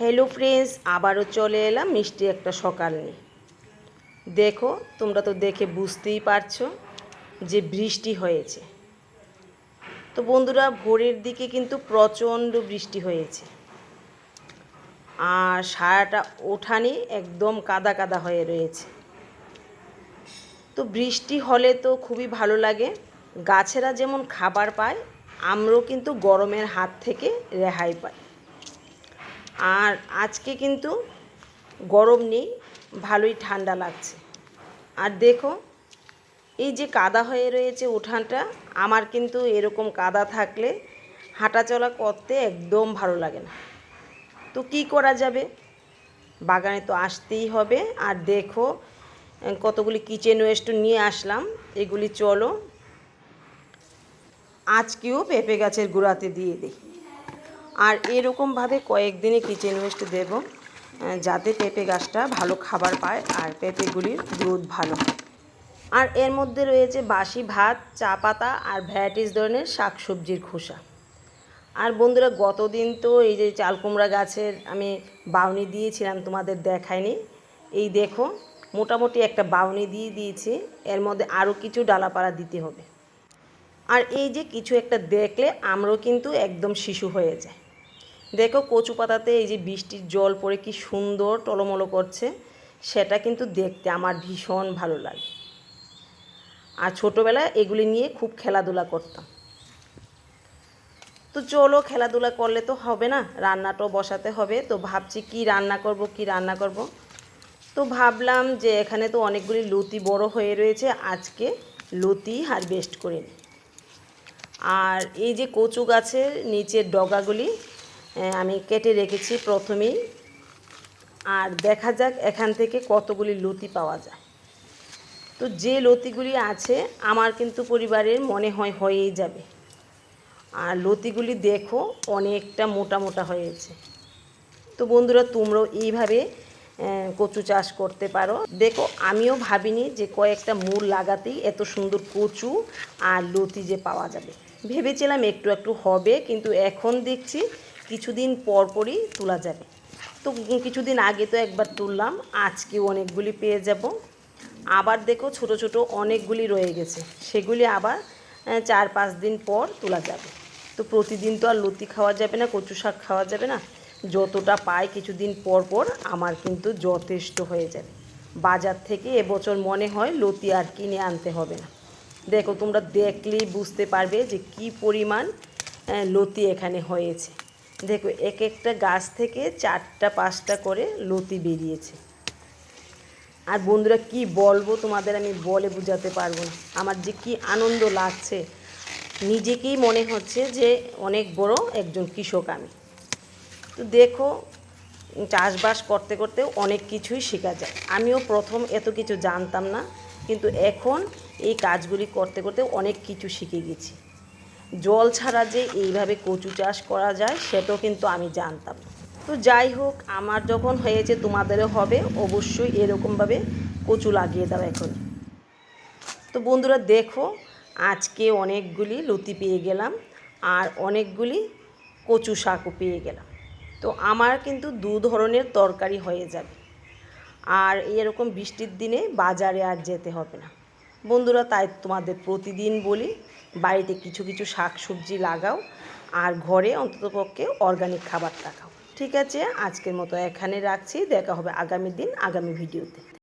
Hello friends আবারও চলে এলাম মিষ্টি একটা সকাল নিয়ে। দেখো, তোমরা তো দেখে বুঝতেই পারছ যে বৃষ্টি হয়েছে। তো বন্ধুরা, ভোরের দিকে কিন্তু প্রচণ্ড বৃষ্টি হয়েছে। আর সারাটা ওঠানি একদম কাদা কাদা হয়ে রয়েছে। তো বৃষ্টি হলে তো খুবই ভালো লাগে। গাছেরা যেমন খাবার পায়, আমরাও কিন্তু গরমের হাত থেকে রেহাই পাই। আর আজকে কিন্তু গরম নেই, ভালোই ঠান্ডা লাগছে। আর দেখো, এই যে কাদা হয়ে রয়েছে উঠানটা, আমার কিন্তু এরকম কাদা থাকলে হাঁটাচলা করতে একদম ভালো লাগে না। তো কি করা যাবে? বাগানে তো আসতেই হবে। আর দেখো, কতগুলি কিচেন ওয়েস্ট নিয়ে আসলাম। এগুলি চলো, আজকেও পেঁপে গাছের গোড়াতে দিয়ে দিই। আর এরকমভাবে কয়েকদিনে কিচেন ওয়েস্ট দেব যাতে পেঁপে গাছটা ভালো খাবার পায় আর পেঁপেগুলির গ্রোথ ভালো আর এর মধ্যে রয়েছে বাসি ভাত, চা পাতা আর ভ্যারাইটিস ধরনের শাক সবজির খোসা। আর বন্ধুরা, গতদিন তো এই যে চাল কুমড়া গাছের আমি বাউনি দিয়েছিলাম, তোমাদের দেখায়নি এই দেখো, মোটামুটি একটা বাউনি দিয়ে দিয়েছি, এর মধ্যে আরও কিছু ডালাপাড়া দিতে হবে। আর এই যে কিছু একটা দেখলে আমরাও কিন্তু একদম শিশু হয়ে যায়। দেখো কচু পাতাতে এই যে বৃষ্টির জল পড়ে কি সুন্দর টলমলো করছে, সেটা কিন্তু দেখতে আমার ভীষণ ভালো লাগে। আর ছোটোবেলায় এগুলি নিয়ে খুব খেলাধুলা করতাম। তো চলো খেলাধুলা করলে তো হবে না, রান্নাটাও বসাতে হবে। তো ভাবছি কি রান্না করব, কি রান্না করব। তো ভাবলাম যে এখানে তো অনেকগুলি লতি বড় হয়ে রয়েছে, আজকে লতি হারভেস্ট করে আর এই যে কচু গাছের নিচের ডগাগুলি আমি কেটে রেখেছি প্রথমেই। আর দেখা যাক এখান থেকে কতগুলি লতি পাওয়া যায়। তো যে লতিগুলি আছে, আমার কিন্তু পরিবারের মনে হয় হয়েই যাবে। আর লতিগুলি দেখো, অনেকটা মোটা মোটা হয়েছে। তো বন্ধুরা, তোমরাও এইভাবে কচু চাষ করতে পারো। দেখো, আমিও ভাবিনি যে কয়েকটা মূল লাগাতেই এত সুন্দর কচু আর লতি যে পাওয়া যাবে। ভেবেছিলাম একটু একটু হবে, কিন্তু এখন দেখছি কিছুদিন পর পরই তোলা যাবে। তো কিছুদিন আগে তো একবার তুললাম, আজকেও অনেকগুলি পেয়ে যাব। আবার দেখো ছোট ছোট অনেকগুলি রয়ে গেছে, সেগুলি আবার চার পাঁচ দিন পর তোলা যাবে। তো প্রতিদিন তো আর লতি খাওয়া যাবে না, কচু শাক খাওয়া যাবে না, যতটা পাই কিছুদিন পর পর আমার কিন্তু যথেষ্ট হয়ে যাবে। বাজার থেকে এবছর মনে হয় লতি আর কিনে আনতে হবে না। দেখো তোমরা দেখলেই বুঝতে পারবে যে কি পরিমাণ লতি এখানে হয়েছে। দেখো, এক একটা গাছ থেকে চারটা, পাঁচটা করে লতি বেরিয়েছে। আর বন্ধুরা, কি বলব তোমাদের, আমি বলে বোঝাতে পারব না। আমার যে কি আনন্দ লাগছে, নিজেকেই মনে হচ্ছে যে অনেক বড় একজন কৃষক আমি। তো দেখো, চাষবাস করতে করতে অনেক কিছুই শেখা যায়। আমিও প্রথম এত কিছু জানতাম না, কিন্তু এখন এই কাজগুলি করতে করতে অনেক কিছু শিখে গেছি। জল ছাড়া যে এইভাবে কচু চাষ করা যায়, সেটাও কিন্তু আমি জানতাম তো যাই হোক, আমার যখন হয়েছে তোমাদেরও হবে, অবশ্যই এরকমভাবে কচু লাগিয়ে দাও এখন। তো বন্ধুরা দেখো, আজকে অনেকগুলি লতি পেয়ে গেলাম আর অনেকগুলি কচু শাকও পেয়ে গেলাম। তো আমার কিন্তু দু ধরনের তরকারি হয়ে যাবে। আর এরকম বৃষ্টির দিনে বাজারে আর যেতে হবে না। বন্ধুরা, তাই তোমাদের প্রতিদিন বলি, বাড়িতে কিছু কিছু শাক সবজি লাগাও আর ঘরে অন্ততপক্ষে অর্গানিক খাবার খাও ঠিক আছে, আজকের মতো এখানে রাখছি, দেখা হবে আগামী দিন, আগামী ভিডিওতে